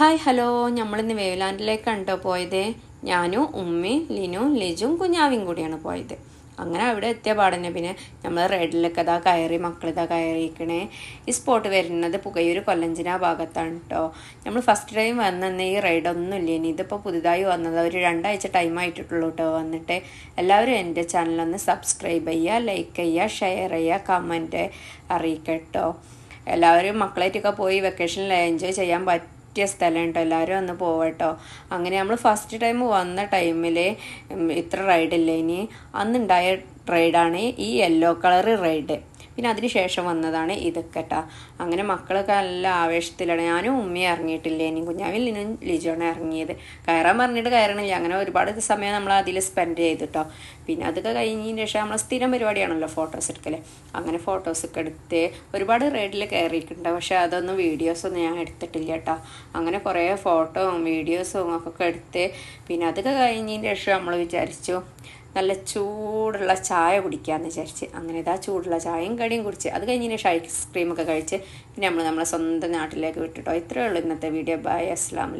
Hi hello. നമ്മളിന്ന് വേവലാൻഡിലേക്ക് കണ്ടോ പോയത്. ഞാനും ഉമ്മയും ലിനു ലിജും കുഞ്ഞാവിയും കൂടിയാണ് പോയത്. അങ്ങനെ അവിടെ എത്തിയ പാടന്നെ. പിന്നെ നമ്മൾ റെഡിലൊക്കെ ഇതാ കയറി മക്കളിതാ കയറിയിരിക്കണേ. ഈ സ്പോട്ട് വരുന്നത് പുകയൂർ കൊല്ലഞ്ചിന ഭാഗത്താണ് കേട്ടോ നമ്മൾ ഫസ്റ്റ് ടൈം വന്നെന്ന് ഈ റൈഡൊന്നും ഇല്ല? ഇനി ഇതിപ്പോൾ പുതുതായി വന്നത് ഒരു രണ്ടാഴ്ച ടൈം ആയിട്ടുള്ളൂ കേട്ടോ വന്നിട്ട്. എല്ലാവരും എന്റെ ചാനലൊന്ന് സബ്സ്ക്രൈബ് ചെയ്യുക ലൈക്ക് ചെയ്യുക ഷെയർ ചെയ്യുക കമന്റ് അറിയിക്കട്ടോ. എല്ലാവരും മക്കളായിട്ടൊക്കെ പോയി വെക്കേഷനിൽ എൻജോയ് ചെയ്യാൻ പറ്റിയ സ്ഥലം കേട്ടോ എല്ലാവരും ഒന്ന് പോവട്ടോ. അങ്ങനെ നമ്മൾ ഫസ്റ്റ് ടൈം വന്ന ടൈമിൽ ഇത്ര റൈഡില്ല ഇനി? അന്നുണ്ടായ റൈഡാണ് ഈ യെല്ലോ കളർ റൈഡ് പിന്നെ അതിന് ശേഷം വന്നതാണ് ഇതൊക്കെ കേട്ടോ അങ്ങനെ മക്കളൊക്കെ നല്ല ആവേശത്തിലാണ്. ഞാനും ഉമ്മയും ഇറങ്ങിയിട്ടില്ല. ഇനി കുഞ്ഞാവിൽ നിന്നും ലിജോണ് ഇറങ്ങിയത്. കയറാൻ പറഞ്ഞിട്ട് കയറണില്ല. അങ്ങനെ ഒരുപാട് സമയം നമ്മൾ അതിൽ സ്പെൻഡ് ചെയ്തിട്ടോ. പിന്നെ അതൊക്കെ കഴിഞ്ഞതിന് ശേഷം നമ്മൾ സ്ഥിരം പരിപാടിയാണല്ലോ ഫോട്ടോസ് എടുക്കൽ അങ്ങനെ ഫോട്ടോസൊക്കെ എടുത്ത് ഒരുപാട് റൈഡിൽ കയറിയിട്ടുണ്ട്. പക്ഷെ അതൊന്നും വീഡിയോസൊന്നും ഞാൻ എടുത്തിട്ടില്ല കേട്ടോ അങ്ങനെ കുറേ ഫോട്ടോ വീഡിയോസും ഒക്കെ എടുത്ത് പിന്നെ അതൊക്കെ കഴിഞ്ഞതിന് ശേഷം നമ്മൾ വിചാരിച്ചു നല്ല ചൂടുള്ള ചായ കുടിക്കാമെന്ന് വിചാരിച്ച് അങ്ങനെ ഇതാ ചൂടുള്ള ചായയും കടിയും കുടിച്ച്. അത് കഴിഞ്ഞ് ശേഷം ഐസ്ക്രീമൊക്കെ കഴിച്ച് പിന്നെ നമ്മൾ നമ്മളെ സ്വന്തം നാട്ടിലേക്ക് വിട്ടിട്ടോ. ഇത്രയേ ഉള്ളൂ ഇന്നത്തെ വീഡിയോ ബൈ അസ്സാം